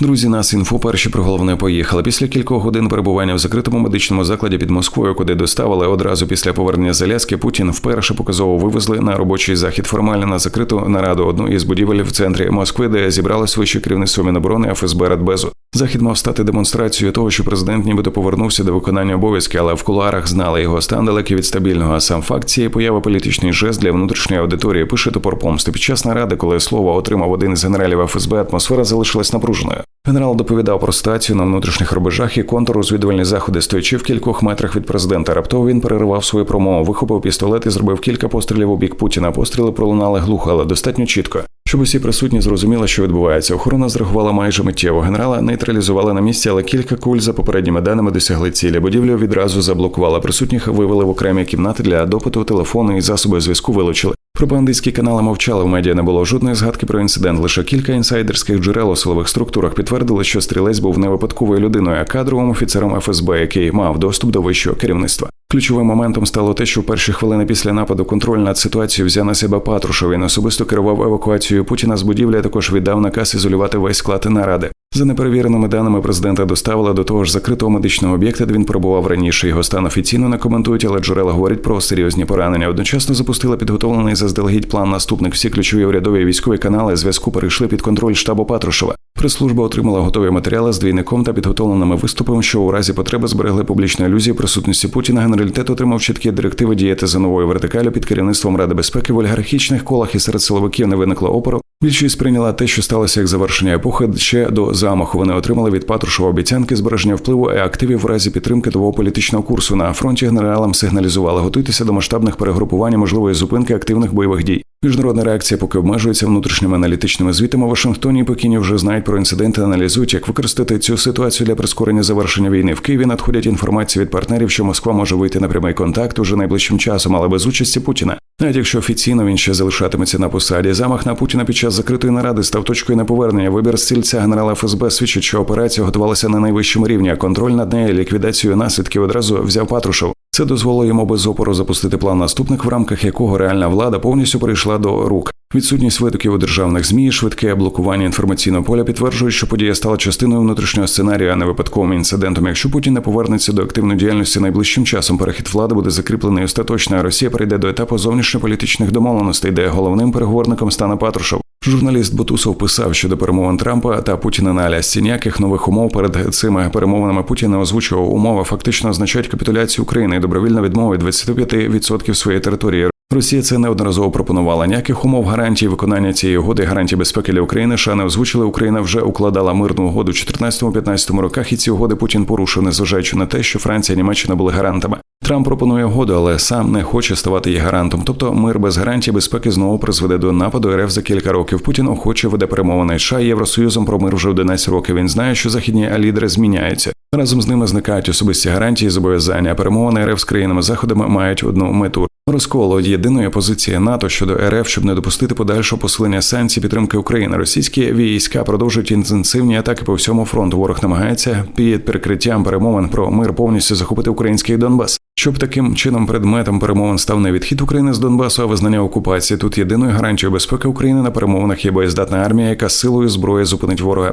Друзі, нас інфо перші про головне поїхали. Після кількох годин перебування в закритому медичному закладі під Москвою, куди доставили одразу після повернення з Путін вперше показово вивезли на робочий захід формально на закриту нараду одну із будівель в центрі Москви, де зібралось вище керівництво Міноборони ФСБ Радбезу. Захід мав стати демонстрацією того, що президент нібито повернувся до виконання обов'язків, але в кулуарах знали його стан далекий від стабільного. А сам факт цієї появи політичний жест для внутрішньої аудиторії пише топор помсти. Під час наради, коли слово отримав один із генералів ФСБ, атмосфера залишилась напруженою. Генерал доповідав про ситуацію на внутрішніх рубежах і контррозвідувальні заходи, стоячи в кількох метрах від президента. Раптово він переривав свою промову, вихопив пістолет і зробив кілька пострілів у бік Путіна. Постріли пролунали глухо, але достатньо чітко. Щоб усі присутні зрозуміли, що відбувається. Охорона зреагувала майже миттєво. Генерала нейтралізували на місці, але кілька куль за попередніми даними досягли цілі. Будівлю відразу заблокували. Присутніх вивели в окремі кімнати для допиту, телефону і засоби зв'язку вилучили. Пропагандистські канали мовчали в медіа. Не було жодної згадки про інцидент. Лише кілька інсайдерських джерел у силових структурах підтвердили, що стрілець був не випадковою людиною, а кадровим офіцером ФСБ, який мав доступ до вищого керівництва. Ключовим моментом стало те, що в перші хвилини після нападу контроль над ситуацією взяв на себе Патрушев. Він особисто керував евакуацією Путіна з будівлі. а Також віддав наказ ізолювати весь склад наради. За неперевіреними даними президента доставили до того ж закритого медичного об'єкта, де він перебував раніше. Його стан офіційно не коментують, але джерела говорять про серйозні поранення. Одночасно запустили підготовлений заздалегідь план наступник. Всі ключові урядові військові канали зв'язку перейшли під контроль штабу Патрушева. Прес-служба отримала готові матеріали з двійником та підготовленими виступами, що у разі потреби зберегли публічну ілюзію присутності Путіна. Генералітет отримав чіткі директиви діяти за новою вертикалю під керівництвом Ради безпеки в олігархічних колах і серед силовиків не виникло опору. Більшість сприйняла те, що сталося як завершення епохи ще до замаху. Вони отримали від Патрушева обіцянки збереження впливу і активів в разі підтримки того політичного курсу. На фронті генералам сигналізували готуйтеся до масштабних перегрупувань, можливої зупинки активних бойових дій. Міжнародна реакція поки обмежується внутрішніми аналітичними звітами. Вашингтоні і Пекіні вже знають про інциденти, аналізують, як використати цю ситуацію для прискорення завершення війни. В Києві надходять інформації від партнерів, що Москва може вийти на прямий контакт уже найближчим часом, але без участі Путіна. Навіть якщо офіційно він ще залишатиметься на посаді, замах на Путіна під час закритої наради став точкою неповернення. Вибір стільця генерала ФСБ свідчить, що операція готувалася на найвищому рівні. а Контроль над нею, ліквідацією наслідків одразу взяв Патрушев. Це дозволило йому без опору запустити план наступник, в рамках якого реальна влада повністю перейшла до рук. Відсутність витоків у державних змі, швидке блокування інформаційного поля підтверджують, що подія стала частиною внутрішнього сценарію, а не випадковим інцидентом. Якщо Путін не повернеться до активної діяльності найближчим часом, перехід влади буде закріплений остаточно. а Росія перейде до етапу зовнішньополітичних домовленостей, де головним переговорником стане Патрушев. Журналіст Бутусов писав, що до перемовин Трампа та Путіна на Алясці ніяких нових умов перед цими перемовинами Путіна озвучував умови, фактично означають капітуляцію України і добровільну відмову від 25% своєї території. Росія це неодноразово пропонувала. Ніяких умов гарантії виконання цієї угоди, гарантії безпеки для України США не озвучили. Україна вже укладала мирну угоду у 14-15 роках, і ці угоди Путін порушив, незважаючи на те, що Франція і Німеччина були гарантами. Трамп пропонує угоду, але сам не хоче ставати її гарантом. Тобто мир без гарантії безпеки знову призведе до нападу РФ за кілька років. Путін охоче веде перемовини США і Євросоюзом про мир вже 11 років. Він знає, що західні лідери зміняються. Разом з ними зникають особисті гарантії, зобов'язання. Перемовини РФ з країнами заходами мають одну мету. Розколу єдиної позиції НАТО щодо РФ, щоб не допустити подальшого посилення санкцій підтримки України. Російські війська продовжують інтенсивні атаки по всьому фронту. Ворог намагається під перекриттям перемовин про мир повністю захопити український Донбас. Щоб таким чином предметом перемовин став не відхід України з Донбасу, а визнання окупації. Тут єдиною гарантією безпеки України на перемовинах є боєздатна армія, яка силою зброї зупинить ворога.